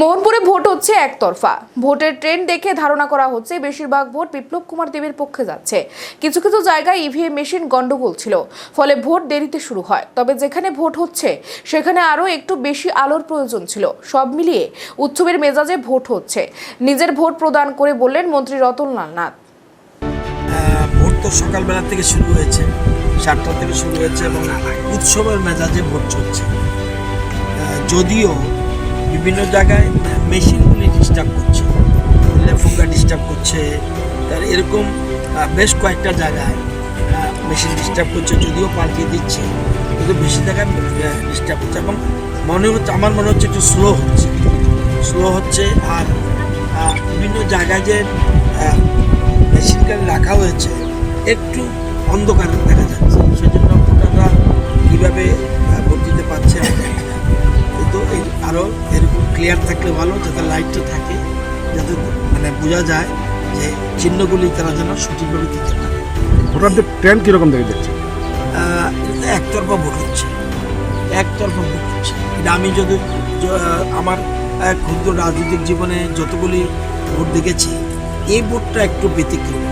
মোহনপুরে vote হচ্ছে একতরফা। ভোটের ট্রেন্ড দেখে ধারণা করা হচ্ছে বেশিরভাগ ভোট বিপ্লব কুমার দেবের পক্ষে যাচ্ছে। কিছু কিছু জায়গায় ইভিএম মেশিন গন্ডগোল ছিল, ফলে ভোট দেরিতে শুরু হয়। তবে যেখানে ভোট হচ্ছে, সেখানে আরও একটু বেশি আলোর প্রয়োজন ছিল। সব মিলিয়ে উৎসবের মেজাজে ভোট হচ্ছে। নিজের ভোট প্রদান করে বললেন মন্ত্রী রতনলাল নাথ। ভোট তো সকালবেলা থেকে শুরু হয়েছে, সাতটা থেকে শুরু হয়েছে এবং উৎসবের মেজাজে ভোট চলছে। যদিও বিভিন্ন জায়গায় মেশিনগুলি ডিস্টার্ব করছে। ফুঙ্গা ডিস্টার্ব করছে। তার এরকম বেশ কয়েকটা জায়গায় মেশিন ডিস্টার্ব করছে, যদিও পাল্টিয়ে দিচ্ছে, কিন্তু বেশি জায়গায় ডিস্টার্ব হচ্ছে এবং মনে হচ্ছে, আমার মনে হচ্ছে একটু স্লো হচ্ছে। স্লো হচ্ছে আর বিভিন্ন জায়গায় যে মেশিনটা রাখা হয়েছে, একটু অন্ধকার দেখা যাচ্ছে। সেজন্য ভোটাররা কীভাবে ভোট দিতে পারছে। কিন্তু আরও ক্লিয়ার থাকলে ভালো যাতে লাইটটা থাকে যাতে মানে বোঝা যায় যে চিহ্নগুলি তারা যেন সঠিকভাবে দিতে পারে। ভোটারদের ট্রেন্ড কীরকম দেখে যাচ্ছে? একতরফা ভোট হচ্ছে। একতরফা ভোট হচ্ছে। এটা আমি যদি আমার ক্ষুদ্র রাজনৈতিক জীবনে যতগুলি ভোট দেখেছি এই ভোটটা একটু ব্যতিক্রম